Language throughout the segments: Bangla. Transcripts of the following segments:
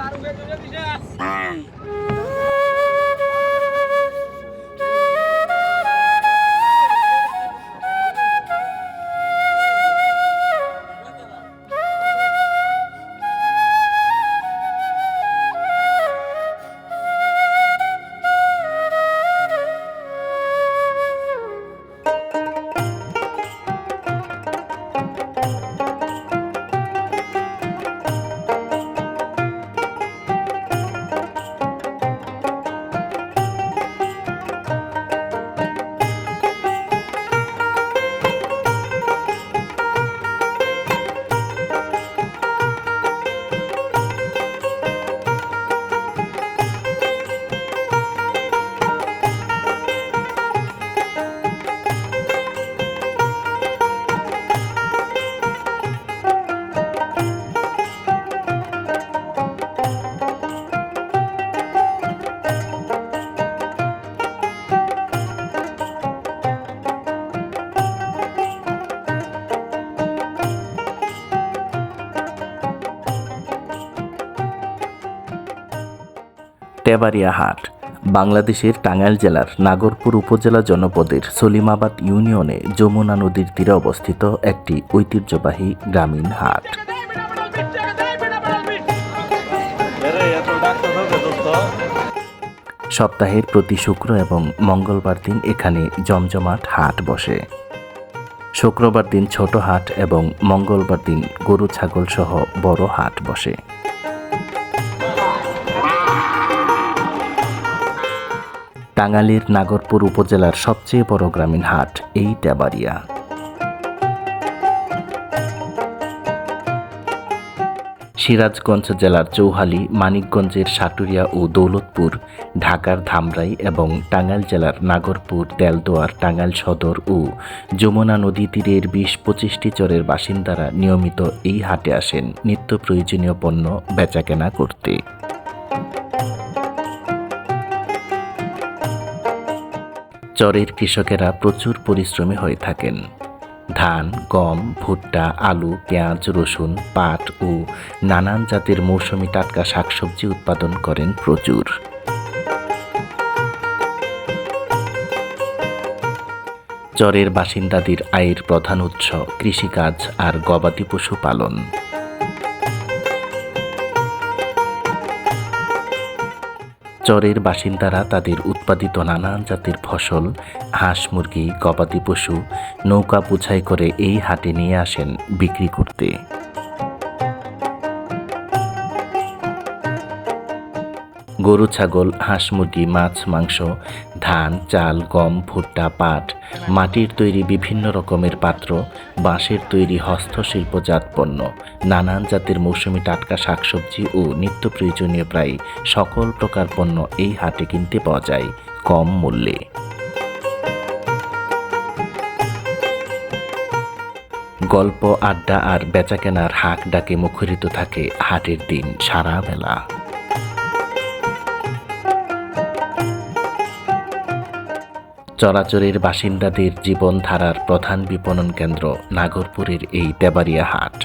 লাড়ু খেয়ে দিছে টেবারিয়া হাট, বাংলাদেশের টাঙ্গাইল জেলার নাগরপুর উপজেলা জনপদের সলিমাবাদ ইউনিয়নে যমুনা নদীর তীরে অবস্থিত একটি ঐতিহ্যবাহী গ্রামীণ হাট। সপ্তাহের প্রতি শুক্র এবং মঙ্গলবার দিন এখানে জমজমাট হাট বসে। শুক্রবার দিন ছোট হাট এবং মঙ্গলবার দিন গরু, ছাগল সহ বড় হাট বসে। টাঙ্গাইলের নাগরপুর উপজেলার সবচেয়ে বড় গ্রামীণ হাট, এই টেবারিয়া সিরাজগঞ্জ জেলার চৌহালি, মানিকগঞ্জের সাটুরিয়া ও দৌলতপুর, ঢাকার ধামরাই এবং টাঙ্গাইল জেলার নাগরপুর তেলদোয়ার টাঙ্গাইল সদর ও যমুনা নদী তীরের বিশ পঁচিশটি চরের বাসিন্দারা নিয়মিত এই হাটে আসেন নিত্য প্রয়োজনীয় পণ্য বেচাকেনা করতে। চরের কৃষকেরা প্রচুর পরিশ্রমী হয়ে থাকেন। ধান, গম, ভুট্টা, আলু, পেঁয়াজ, রসুন, পাট ও নানান জাতের মৌসুমি টাটকা শাকসবজি উৎপাদন করেন প্রচুর। চরের বাসিন্দাদের আয়ের প্রধান উৎস কৃষিকাজ আর গবাদি পশু পালন। চরের বাসিন্দারা তাদের উৎপাদিত নানান জাতের ফসল, হাঁস, মুরগি, গবাদি পশু নৌকা বোঝাই করে এই হাটে নিয়ে আসেন বিক্রি করতে। গরু, ছাগল, হাঁস, মুরগি, মাছ, মাংস, ধান, চাল, গম, ভুট্টা, পাট, মাটির তৈরি বিভিন্ন রকমের পাত্র, বাঁশের তৈরি হস্তশিল্পজাত পণ্য, নানান জাতের মৌসুমি টাটকা শাকসবজি ও নিত্য প্রয়োজনীয় প্রায় সকল প্রকার পণ্য এই হাটে কিনতে পাওয়া যায় কম মূল্যে। গল্প, আড্ডা আর বেচাকেনার হাক ডাকে মুখরিত থাকে হাটের দিন সারা বেলা চরাচরের বাসিন্দাদের জীবনধারার প্রধান বিপণন কেন্দ্র নাগরপুরের এই তেবারিয়া হাট।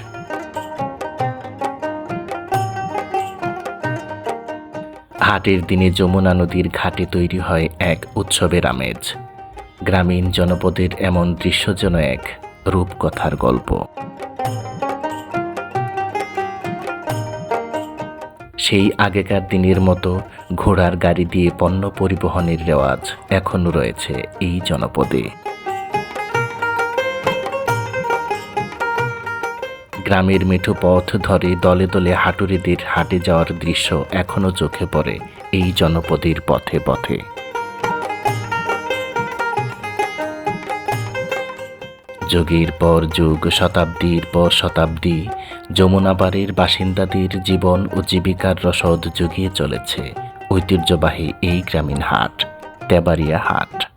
হাটের দিনে যমুনা নদীর ঘাটে তৈরি হয় এক উৎসবের আমেজ। গ্রামীণ জনপদের এমন দৃশ্য যেন এক রূপকথার গল্প। সেই আগেকার দিনের মতো ঘোড়ার গাড়ি দিয়ে পণ্য পরিবহনের রেওয়াজ এখনও রয়েছে এই জনপদে। গ্রামের মেঠো পথ ধরে দলে দলে হাটুরিদের হাটে যাওয়ার দৃশ্য এখনও চোখে পড়ে এই জনপদের পথে পথে। যুগের পর যুগ, শতাব্দীর পর শতাব্দী যমুনাবাড়ির বাসিন্দাদের জীবন ও জীবিকার রসদ জুগিয়ে চলেছে ঐতিহ্যবাহী এই গ্রামীণ হাট তেবারিয়া হাট।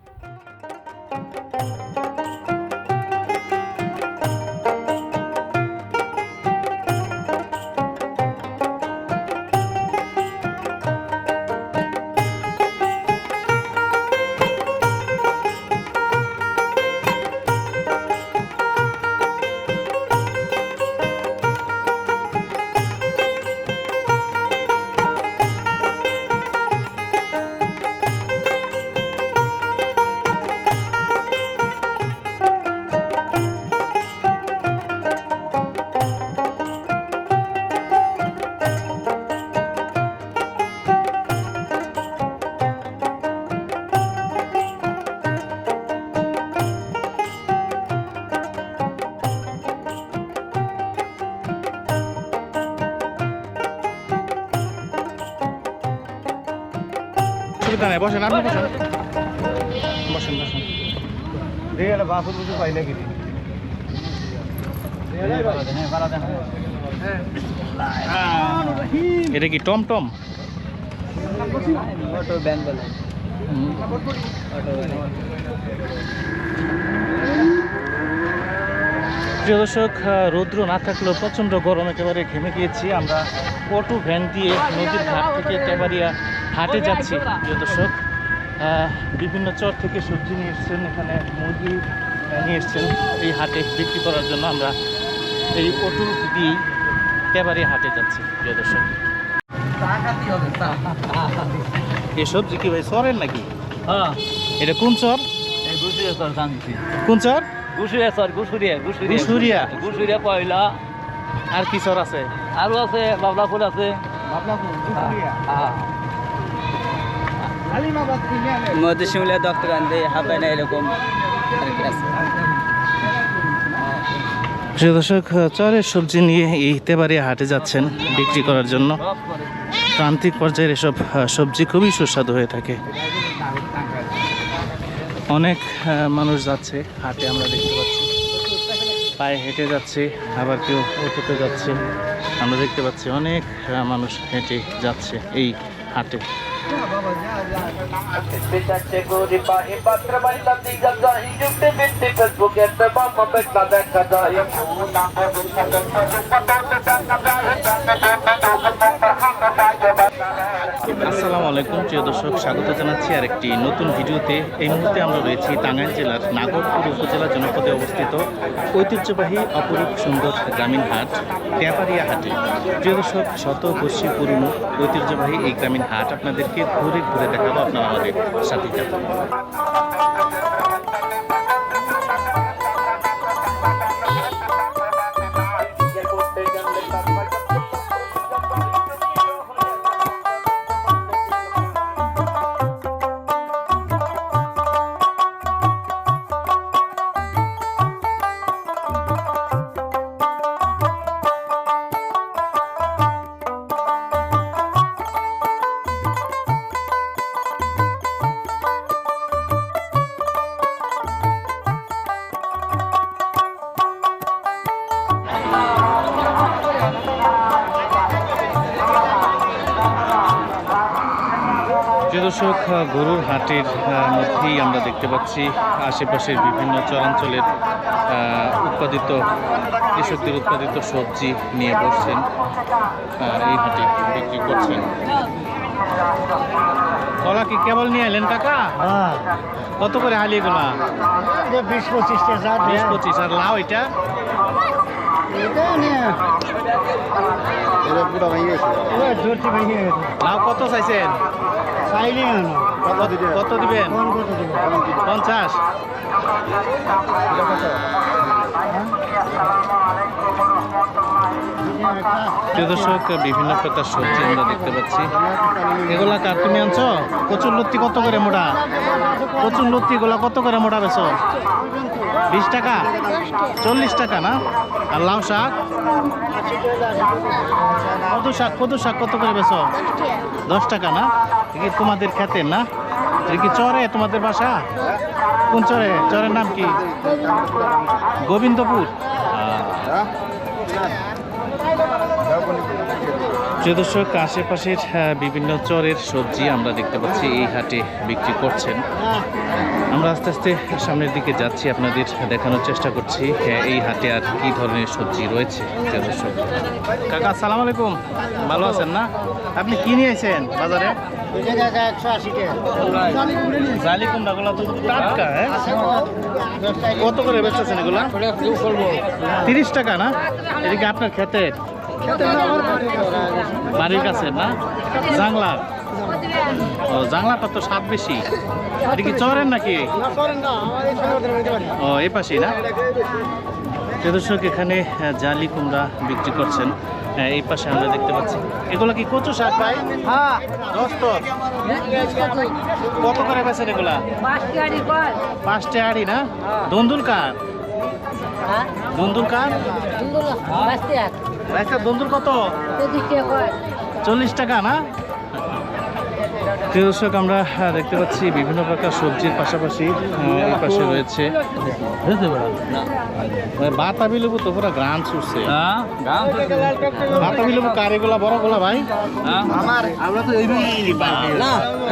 বসেন আপনি বসেন। বসেন বসেন। দেখি একটা বাসন বুঝে পাই নাকি? এটা কি টম টম? অটো ব্যান বলে। প্রিয় দর্শক রৌদ্র না থাকলেও প্রচণ্ড গরম একেবারে ঘেমে গিয়েছি। আমরা অটো ভ্যান দিয়ে নদীর ঘাট থেকে টেবারিয়া হাটে যাচ্ছি প্রিয় দর্শক। বিভিন্ন চর থেকে সবজি নিয়ে এসছেন এখানে মুরগি নিয়ে এসছেন। এই হাটে বিক্রি করার জন্য আমরা এই অটো দিয়েই টেবারিয়া হাটে যাচ্ছি প্রিয় দর্শক। এই সবজি কি ভাই চরের নাকি? হ্যাঁ। এটা কোন চর? এই গুসুরিয়া সর জানছি। কোন চর? গুসুরিয়া সর গুসুরিয়া গুসুরিয়া। গুসুরিয়া? গুসুরিয়া পয়লা। আর কি চর আছে? আরও আছে বাবলা ফুল আছে মধ্যে শিমলা না এরকম প্রিয় দর্শক, চরের সবজি নিয়ে এই তেবারিয়া হাটে যাচ্ছেন বিক্রি করার জন্য। প্রান্তিক পর্যায়ের এসব সবজি খুবই সুস্বাদু হয়ে থাকে। অনেক মানুষ যাচ্ছে হাটে, আমরা দেখতে পাচ্ছি। পায়ে হেঁটে যাচ্ছে, আবার কেউ অটোতে যাচ্ছে। আমরা দেখতে পাচ্ছি অনেক মানুষ হেঁটে যাচ্ছে এই হাটে। পিতাচ্ছে গরি পাহি পাত্র বাইলা দিগা গাহি জুটে বিটে ফেসবুকে তে বাবা বেটা দেখা যায় আসসালামু আলাইকুম, প্রিয় দর্শক, স্বাগত জানাচ্ছি আর একটি নতুন ভিডিওতে। এই মুহূর্তে আমরা রয়েছি টাঙ্গাইল জেলার নাগরপুর উপজেলা জনপদে অবস্থিত ঐতিহ্যবাহী অপরূপ সুন্দর গ্রামীণ হাট ট্যাপারিয়া হাটে। প্রিয় দর্শক, শত বর্ষী পুরনো ঐতিহ্যবাহী এই গ্রামীণ হাট আপনাদেরকে ঘুরে ঘুরে দেখাবো, আপনারা আমাদের সাথে থাকুন। হাটের আহ, মধ্যেই আমরা দেখতে পাচ্ছি আশেপাশের বিভিন্ন চরাঞ্চলের আহ, উৎপাদিত কৃষকদের উৎপাদিত সবজি নিয়ে বসছেন এই হাটে বিক্রি করছেন। কলা কি কেবল নিয়ে এলেন টাকা কত করে হালি এগুলা? বিশ পঁচিশ বিশ পঁচিশ আর লাউ এটা? লাউ কত চাইছেন? চাইলে কেন কত- দিবেন? পঞ্চাশ। প্রদর্শক বিভিন্ন প্রকার সবজি আমরা দেখতে পাচ্ছি। এগুলা কার তুমি আনছো? কচুর লত্তি কত করে মোটা? কচুর লত্তি গুলা কত করে মোটা বেছো বিশ টাকা? চল্লিশ টাকা না? আর লাউ শাক? কদু শাক কদু শাক কত করে বেছো দশ টাকা না? কি তোমাদের খেতে না? কি চরে তোমাদের বাসা? কোন চরে? চরের নাম কি? গোবিন্দপুর? প্রিয় দর্শক, আশেপাশের বিভিন্ন চরের সবজি আমরা দেখতে পাচ্ছি, এই হাটে বিক্রি করছেন। আমরা আস্তে আস্তে সামনের দিকে যাচ্ছি, আপনাদের দেখানোর চেষ্টা করছি এই হাটে আর কি ধরনের সবজি রয়েছে, প্রিয় দর্শক। কাকা, আসসালামু আলাইকুম। ভালো আছেন না? আপনি কি নিয়েছেন বাজারে? হ্যাঁ? কত করে বেচতেছেন এগুলা? তিরিশ টাকা না? এদিকে আপনার ক্ষেতের। বাড়ির কাছে না? জাংলা? ও জাংলাটা তো স্বাদ বেশি? এটা কি চরেন নাকি? ও এই পাশেই না? দর্শক এখানে জালি কুমড়া বিক্রি করছেন। এই পাশে আমরা দেখতে পাচ্ছি। এগুলো কি কচু শাক ভাই? হ্যাঁ। কত করে বেছেন এগুলা? পাঁচটা আড়ি না? দন্দুল কার? দন্দুল কার? রাস্তা বন্ধুর কত? চল্লিশ টাকা না? প্রিয় দর্শক আমরা দেখতে পাচ্ছি বিভিন্ন প্রকার সবজির পাশাপাশি এই পাশে রয়েছে বাতাবি লেবু তো পুরো গ্রান ছুটছে বাতাবি লেবু কার এগুলা? বড়গুলা ভাই? আমার আমরা তো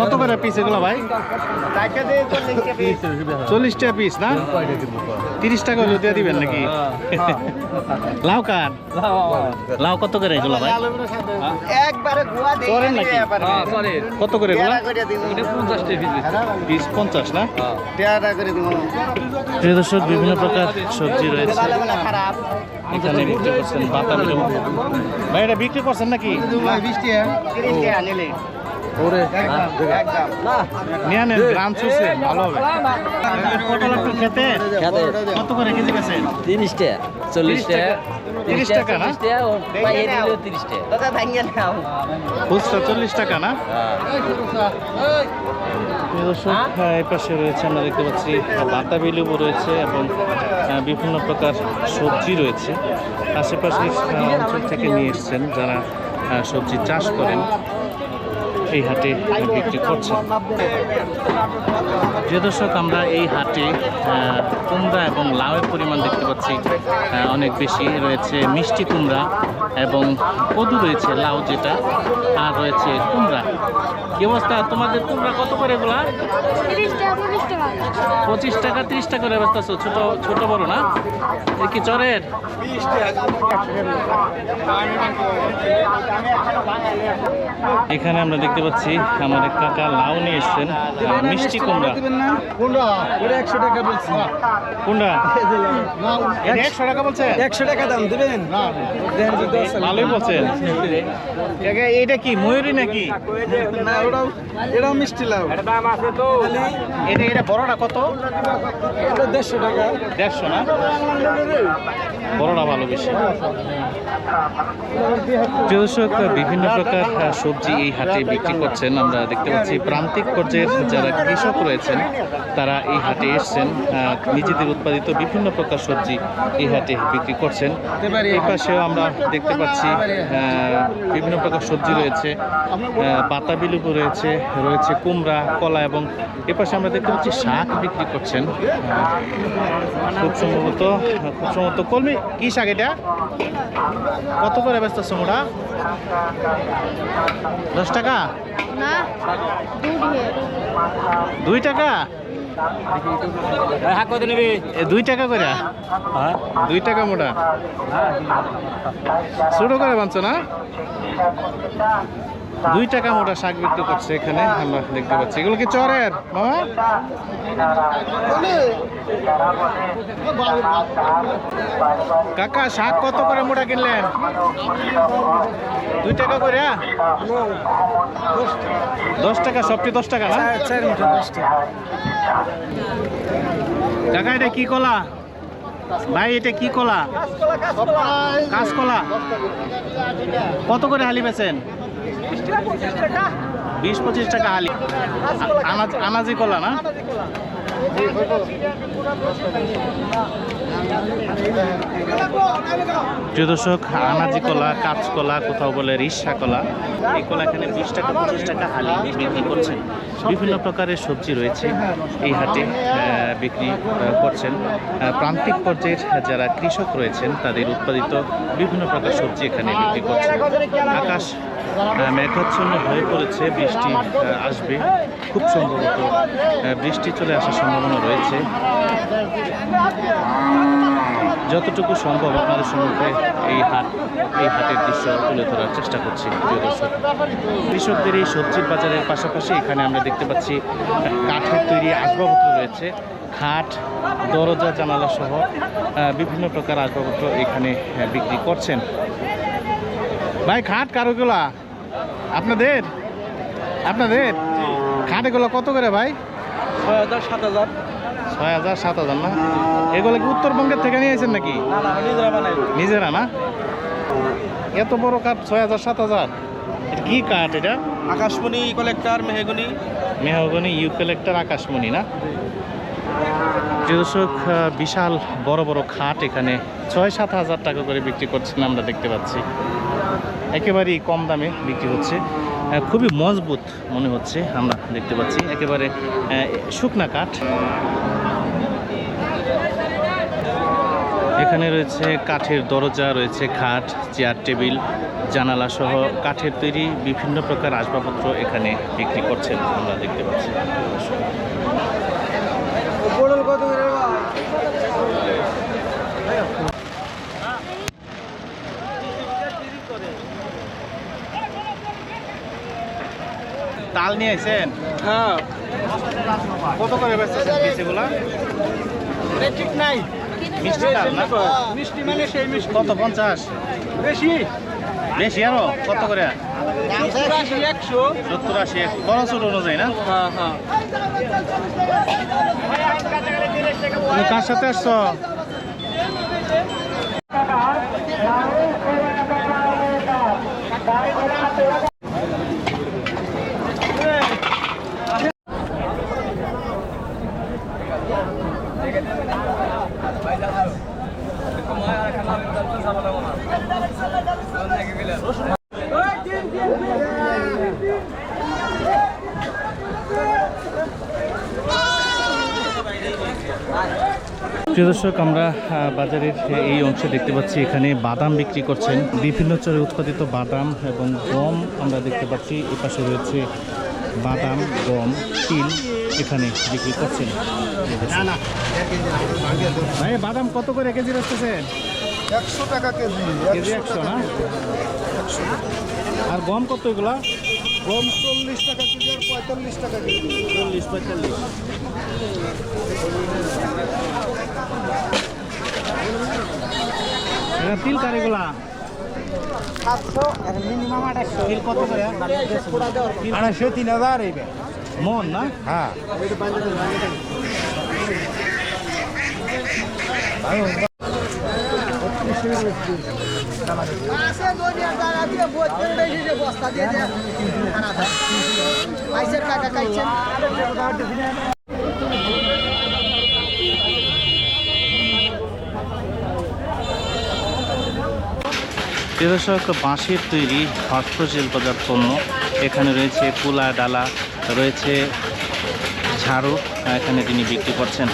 কত করে পিস এগুলা ভাই? চল্লিশ টাকা পিস না? তিরিশ টাকা হলে দিয়ে দিবেন নাকি? লাউ কার? লাউ কত করে এগুলো ভাই? একবারে? কত করে পিস পঞ্চাশ না? দিন প্রিয় দর্শক বিভিন্ন প্রকার সবজি রয়েছে। ভালো না খারাপ। এখানে বিক্রি করছেন বাতাবি ভাই এটা বিক্রি করছেন নাকি? টাকা টাকা একদম নিয়ে নেন গ্রাম চুষে ভালো হবে। পটল একটু খেতে? কত করে কেজি বেছেন তিরিশ টাকা চল্লিশ টাকা। তিরিশ টাকা না? তিরিশ টাকা দাদা ভাঙ্গে নাও। খুচরা চল্লিশ টাকা না? দর্শক এই পাশে রয়েছে আমরা দেখতে পাচ্ছি বাতাবি লেবু রয়েছে এবং বিভিন্ন প্রকার সবজি রয়েছে। আশেপাশে অঞ্চল থেকে নিয়ে এসছেন যারা সবজি চাষ করেন। এই হাটে বিক্রি করছেন যে দর্শক, আমরা এই হাটে কুমড়া এবং লাউয়ের পরিমাণ দেখতে পাচ্ছি অনেক বেশি। রয়েছে মিষ্টি কুমড়া এবং কদু রয়েছে, লাউ যেটা, আর রয়েছে কুমড়া। কি অবস্থা? তোমাদের কুমড়া কত করে এগুলা? পঁচিশ টাকা ত্রিশ টাকা করে ব্যস্ত আছো? ছোট ছোট বড় না? কি চরের? এখানে আমরা দেখতে পাচ্ছি আমাদের কাকা লাউ নিয়ে এসছেন মিষ্টি কুমড়া। একশো টাকা বলছি। এটা একশো টাকা বলছেন একশো টাকা দাম দেবেন? ভালোই বলছেন। এটা কি ময়ূরী নাকি? মিষ্টি লাউ। এটা এটা বড়টা কত? দেড়শো টাকা। দেড়শো না? বড়টা ভালো বেশি। দর্শক বিভিন্ন প্রকার আহ, সবজি এই হাটে বিক্রি করছেন। আমরা দেখতে পাচ্ছি প্রান্তিক পর্যায়ের যারা কৃষক রয়েছেন তারা এই হাটে এসছেন। আহ, নিজেদের উৎপাদিত বিভিন্ন প্রকার সবজি এই হাটে বিক্রি করছেন। এই পাশেও আমরা দেখতে পাচ্ছি আহ, বিভিন্ন প্রকার সবজি রয়েছে। আহ, বাতাবি লেবু রয়েছে রয়েছে কুমড়া কলা এবং এ পাশে আমরা দেখতে পাচ্ছি শাক। বিক্রি করছেন? খুব সম্ভবত খুব সম্ভবত কলমি কি শাক এটা। কত করে ব্যস্ত সমুড়া দশ টাকা? দুই টাকা? দুই টাকা করে? দুই টাকা মোটা? ছোট করে বানছো না? দুই টাকা মোটা শাক বিক্রি করছে এখানে আমরা দেখতে পাচ্ছি। এগুলো কি চরের? মামা? কাকা শাক কত করে মোটা কিনলেন? দুই টাকা করে দশ টাকা সবটি দশ টাকা না? কাকা এটা কি কলা? ভাই এটা কি কলা? কাঁচকলা কত করে হালি বেছেন বিশ পঁচিশ টাকা আলি। আনাজ আনাজি কলা না? প্রিয় দর্শক, আনাজি কলা কাঁচকলা কোথাও বলে রিসা কলা, এই কলা এখানে বিশ টাকা, পঁচিশ টাকা হালি বিক্রি করছেন। বিভিন্ন প্রকারের সবজি রয়েছে এই হাটে বিক্রি করছেন। প্রান্তিক পর্যায়ের যারা কৃষক রয়েছেন, তাদের উৎপাদিত বিভিন্ন প্রকার সবজি এখানে বিক্রি করছেন। আকাশ মেঘাচ্ছন্ন হয়ে পড়েছে, বৃষ্টি আসবে, খুব সম্ভবত বৃষ্টি চলে আসার সম্ভাবনা রয়েছে। যতটুকু সম্ভব আপনাদের সম্মুখে এই হাট, এই হাটের দৃশ্য তুলে ধরার চেষ্টা করছি, প্রিয় দর্শক। কৃষকদের এই সবজির বাজারের পাশাপাশি এখানে আমরা দেখতে পাচ্ছি কাঠের তৈরি আসবাবপত্র রয়েছে, খাট, দরজা, জানালা সহ বিভিন্ন প্রকার আসবাবপত্র এখানে বিক্রি করছেন। ভাই, খাট কারোগুলা আপনাদের? আপনাদের? খাট এগুলো কত করে ভাই? ছয় হাজার সাত হাজার। ছয় হাজার সাত হাজার না? এগুলো কি উত্তরবঙ্গের থেকে নিয়ে নিয়েছেন নাকি? নিজেরা না? এত বড় কাঠ ছয় হাজার সাত হাজার? এটা কি কাঠ এটা? আকাশমণি কালেক্টর মেহেগুনি। মেহগনি ইউক্যালেক্টার আকাশমণি না? দর্শক বিশাল বড় বড় খাট এখানে ছয় সাত হাজার টাকা করে বিক্রি করছেন আমরা দেখতে পাচ্ছি। একেবারেই কম দামে বিক্রি হচ্ছে। খুবই মজবুত মনে হচ্ছে আমরা দেখতে পাচ্ছি। একেবারে শুকনা কাঠ। এখানে রয়েছে কাঠের দরজা, রয়েছে খাট, চেয়ার টেবিল, জানালা সহ কাঠের তৈরি বিভিন্ন প্রকার আসবাবপত্র এখানে বিক্রি করছেন আমরা দেখতে পাচ্ছি। তাল নিয়ে আইছেন? হ্যাঁ। কত করে বেচতেছেন পিসেগুলা ঠিক নাই। মিষ্টি তাল না? মিষ্টি মানে সেই মিষ্টি। কত পঞ্চাশ? বেশি। বেশি আরও? কত করে? একশো। সত্তর আশি খরচ অনুযায়ী না? হ্যাঁ হ্যাঁ। কার সাথে আসছো? প্রিয় দর্শক আমরা বাজারের এই অংশে দেখতে পাচ্ছি এখানে বাদাম বিক্রি করছেন। বিভিন্ন চরে উৎপাদিত বাদাম এবং গম আমরা দেখতে পাচ্ছি। এ পাশে রয়েছে বাদাম গম তিল এখানে বিক্রি করছেন। ভাই বাদাম কত করে কেজি রাখতেছেন একশো টাকা কেজি কেজি। একশো আর গম কত এগুলা? গম চল্লিশ টাকা কেজি আর পঁয়তাল্লিশ টাকা কেজি। চল্লিশ পঁয়তাল্লিশ। তিল কারিগুলা সাতশো মিনিমাম আড়াইশো। করে? তিন হাজার মন না? হ্যাঁ। দর্শক, বাঁশের তৈরি হস্তশিল্প হস্তশিল্পজাত পণ্য। এখানে রয়েছে কুলা, ডালা, রয়েছে ঝাড়ু এখানে তিনি বিক্রি করছেন।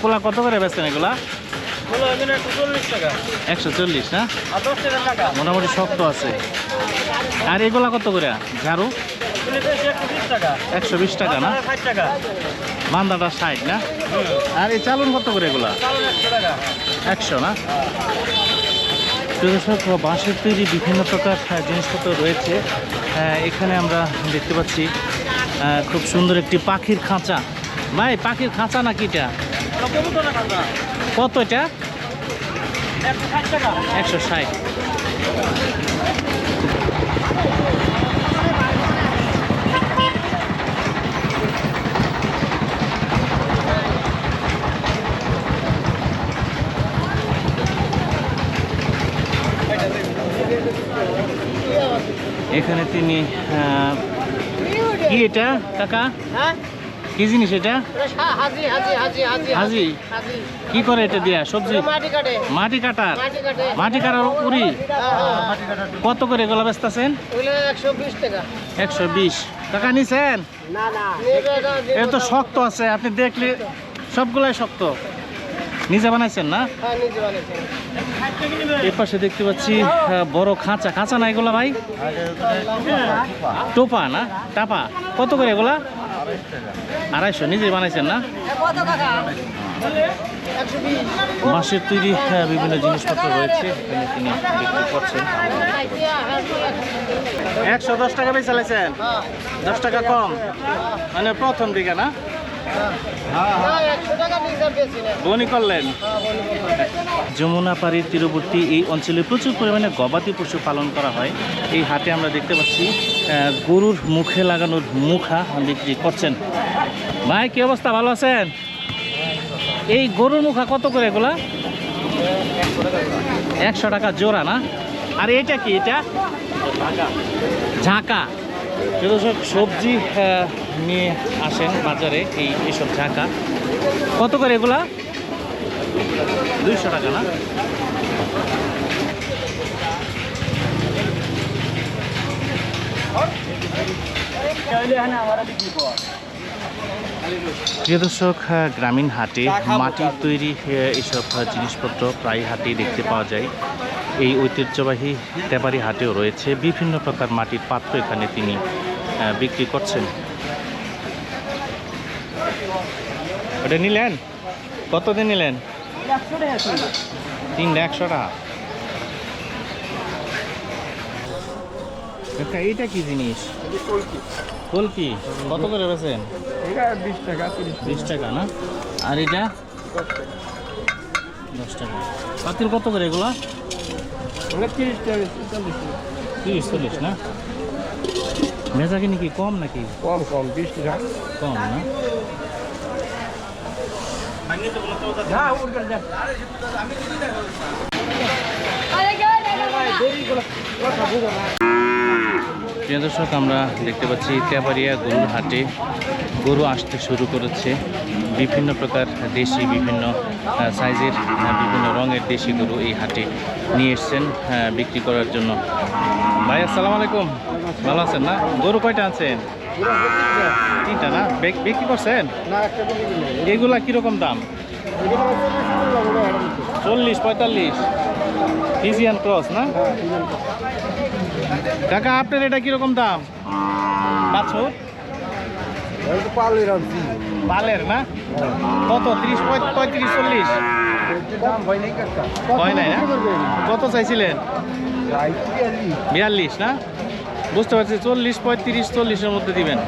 কুলা কত করে বেচছেন এগুলা? একশো চল্লিশ না? মোটামুটি শক্ত আছে। আর এগুলা কত করে? ঝাড়ু? একশো বিশ টাকা। না? বান্দাটা ষাট না? আর এই চালন কত করে এগুলা? একশো না? দর্শক বাঁশের তৈরি বিভিন্ন প্রকার জিনিসপত্র রয়েছে। এখানে আমরা দেখতে পাচ্ছি খুব সুন্দর একটি পাখির খাঁচা। ভাই পাখির খাঁচা নাকি এটা? কত এটা একশো ষাট। এখানে তিনি কি এটা কাকা? হ্যাঁ? কি জিনিস এটা? হাজি হাজি হাজি হাজি হাজি? হাজি। কি করে এটা দিয়া? সবজি? মাটি কাটে। মাটি কাটার মাটি কাটার উড়ি। কত করে এগুলো বেচতেছেন? একশো বিশ টাকা। নিছেন? না না। এটা তো শক্ত আছে আপনি দেখলে সবগুলাই শক্ত। নিজে বানাইছেন না? হ্যাঁ নিজে বানিয়েছে এর পাশে দেখতে পাচ্ছি বড় খাঁচা। খাঁচা না এগুলা ভাই? টোপা না? টাপা। কত করে এগুলা? আড়াইশো নিজে বানাইছেন না? বাঁশের তৈরি আহ, বিভিন্ন জিনিসপত্র রয়েছে এখানে তিনি বিক্রি করছেন। একশো দশ টাকা বেশি চালাইছেন দশ টাকা কম? মানে প্রথম দিকে না? বেশি বনি করলেন। যমুনা পাড়ির তীরবর্তী এই অঞ্চলে প্রচুর পরিমাণে গবাদি পশু পালন করা হয়। এই হাটে আমরা দেখতে পাচ্ছি গরুর মুখে লাগানোর মুখা বিক্রি করছেন। ভাই কি অবস্থা? ভালো আছেন? এই গরুর মুখা কত করে এগুলা? একশো টাকা জোড়া না? আর এটা কি এটা? ঝাঁকা। দর্শক, সবজি নিয়ে আসেন বাজারে এই এসব ঢাকা। কত করে এগুলা? দুইশো টাকা না? আমরা বিক্রি প্রিয় দর্শক গ্রামীণ হাটে মাটির তৈরি এইসব জিনিসপত্র প্রায় হাটেই দেখতে পাওয়া যায়। এই ঐতিহ্যবাহী তেবারি হাটেও রয়েছে। বিভিন্ন প্রকার মাটির পাত্র এখানে তিনি বিক্রি করছেন। ওটা নিলেন? কত দিন নিলেন তিনটা একশো টাকা। কাকা, এইটা কি জিনিস? কলকি। কত করে বেছেন বিশ টাকা বিশ টাকা না? আর এটা? দশ টাকা। পাতিল কত করে এগুলা? তিরিশ টাকা তিরিশ চল্লিশ না? ভেজা কিনি কি কম নাকি? কম কম বিশ টাকা। কম না। প্রিয় দর্শক আমরা দেখতে পাচ্ছি তেবাড়িয়া গরুর হাটে গরু আসতে শুরু করেছে। বিভিন্ন প্রকার দেশি বিভিন্ন সাইজের বিভিন্ন রঙের দেশি গরু এই হাটে নিয়ে এসছেন বিক্রি করার জন্য। ভাই আসসালামু আলাইকুম। ভালো আছেন না? গরু কয়টা আছেন তিনটা না? বিক- বিক্রি করছেন? এগুলা কীরকম দাম। চল্লিশ পঁয়তাল্লিশ। ফিজিয়ান ক্রস না? হ্যাঁ। কাকা, আপনার এটা কীরকম দাম কি? পালের না। কত ত্রিশ পঁয়- পঁয়ত্রিশ, চল্লিশ হয় নাই না? কত চাইছিলেন বিয়াল্লিশ না বুঝতে পারছি, চল্লিশ, পঁয়ত্রিশ, চল্লিশের মধ্যে দিবেন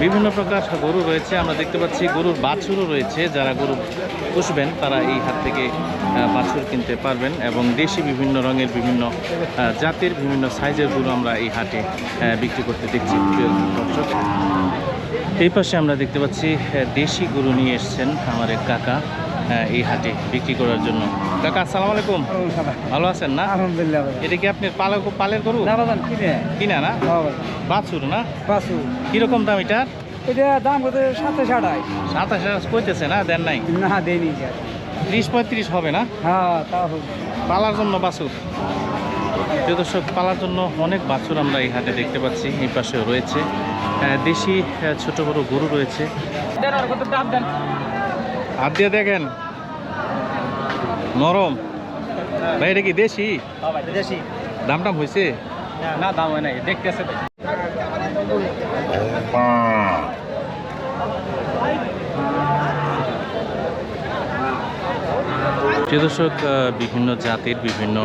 বিভিন্ন প্রকার গরু রয়েছে, আমরা দেখতে পাচ্ছি গরুর বাছুরও রয়েছে, যারা গরু পুষবেন তারা এই হাট থেকে বাছুর কিনতে পারবেন এবং দেশি বিভিন্ন রঙের বিভিন্ন জাতের বিভিন্ন সাইজের গরু আমরা এই হাটে বিক্রি করতে দেখছি প্রিয় দর্শক। এই পাশে আমরা দেখতে পাচ্ছি দেশি গরু নিয়ে এসছেন আমার এক কাকা এই হাটে বিক্রি করার জন্য। কাকা আসসালামু আলাইকুম। ভালো আছেন না? আলহামদুলিল্লাহ এটা কি আপনি পালক পালের গরু? কিনে? কিনা না? হ্যাঁ। বাছুর না। কীরকম দাম এটার? এটা দাম কত? সাতাশ আঠাশ। সাতাশ কইতেছে না দেন নাই? না দেয়নি যা। ত্রিশ পঁয়ত্রিশ হবে না? হ্যাঁ তা হবে। পালার জন্য বাছুর। প্রিয় দর্শক পালার জন্য অনেক বাছুর আমরা এই হাটে দেখতে পাচ্ছি এই পাশেও রয়েছে। দেশি ছোট বড় গরু রয়েছে। হাত দিয়ে দেখেন। নরম। ভাই এটা কি দেশি? দেশি। দাম টাম হয়েছে না দাম হয় নাই। দেখতে আছে প্রিয় দর্শক বিভিন্ন জাতের বিভিন্ন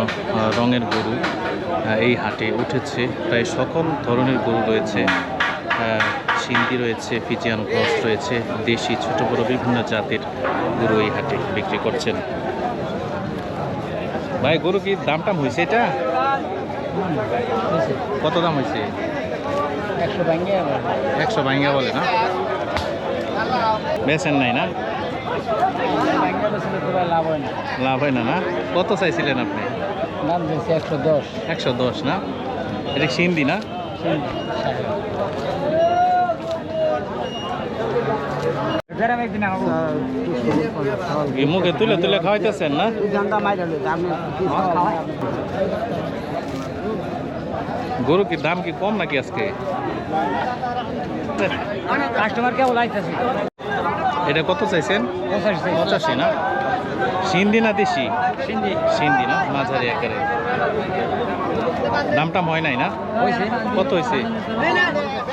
রঙের গরু এই হাটে উঠেছে। প্রায় সকল ধরনের গরু রয়েছে। সিন্ধি রয়েছে ফিজিয়ান ক্রস রয়েছে দেশি ছোট বড় বিভিন্ন জাতের গরু এই হাটে বিক্রি করছেন। ভাই গরু কি দাম টাম হয়েছে এটা? কত দাম হয়েছে একশো ভাঙ্গে একশো ভাঙ্গা বলে না? বেছেন নাই না? লাভ হয় না। লাভ হয় না না? কত চাইছিলেন আপনি? দাম দিয়েছে একশো দশ। একশো দশ না? এটা সিন্ধি না? মুখে তুলে তুলে খাওয়াইতেছেন না? গরু কি দাম কি কম নাকি আজকে? কাস্টমার কেউ আইতেছে। এটা কত চাইছেন? পঁচাশি না? সিন্ধি না দেশি? সিন্ধি। না? মাঝারি আকারে দাম টাম হয় নাই না কত হয়েছে?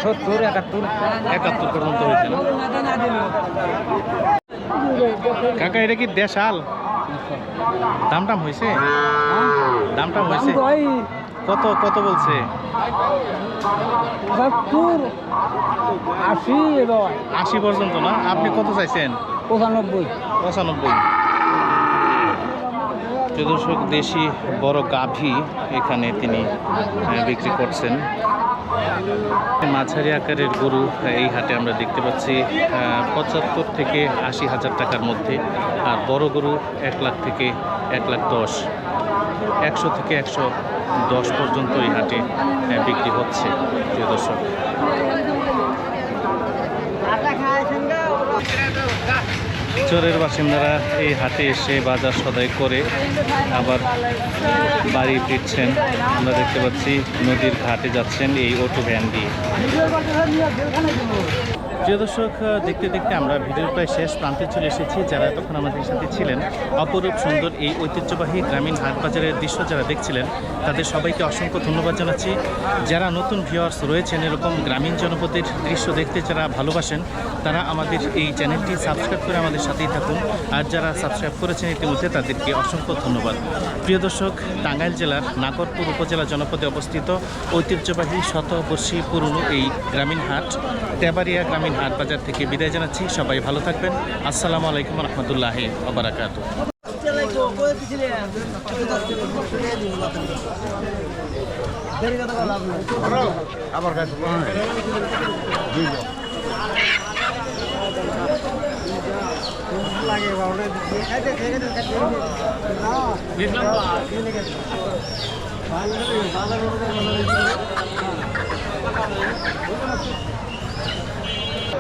সত্তর একাত্তর। একাত্তর পর্যন্ত হয়েছে না? কাকা এটা কি দেশাল? দাম টাম হয়েছে? দাম টাম হয়েছে কত কত বলছে? আশি আশি পর্যন্ত না? আপনি কত চাইছেন? পঁচানব্বই। পঁচানব্বই। দর্শক দেশি বড় গাভী এখানে তিনি বিক্রি করছেন। মাঝারি আকারের গরু এই হাটে আমরা দেখতে পাচ্ছি পঁচাত্তর থেকে আশি হাজার টাকার মধ্যে। আর বড় গরু এক লাখ থেকে এক লাখ দশ। একশো থেকে একশো দশ পর্যন্ত এই হাটে বিক্রি হচ্ছে দর্শক। চরের বাসিন্দারা এই হাটে এসে বাজার সদাই করে, আবার বাড়ি ফিরছেন। আমরা দেখতে পাচ্ছি নদীর ঘাটে যাচ্ছেন এই অটো ভ্যান দিয়ে। প্রিয় দর্শক দেখতে দেখতে আমরা ভিডিওর প্রায় শেষ প্রান্তে চলে এসেছি। যারা তখন আমাদের সাথে ছিলেন, অপরূপ সুন্দর এই ঐতিহ্যবাহী গ্রামীণ হাট বাজারের দৃশ্য যারা দেখছিলেন, তাদের সবাইকে অসংখ্য ধন্যবাদ জানাচ্ছি। যারা নতুন ভিউয়ার্স রয়েছেন, এরকম গ্রামীণ জনপদের দৃশ্য দেখতে যারা ভালোবাসেন, তারা আমাদের এই চ্যানেলটি সাবস্ক্রাইব করে আমাদের সাথেই থাকুন। আর যারা সাবস্ক্রাইব করেছেন ইতিমধ্যে, তাদেরকে অসংখ্য ধন্যবাদ। প্রিয় দর্শক, টাঙ্গাইল জেলার নাগরপুর উপজেলা জনপদে অবস্থিত ঐতিহ্যবাহী শতবর্ষী পুরনো এই গ্রামীণ হাট তেবারিয়া গ্রামীণ হাট বাজার থেকে বিদায় জানাচ্ছি। সবাই ভালো থাকবেন। আসসালামু আলাইকুম রহমতুল্লাহ আবরাকাত লাগে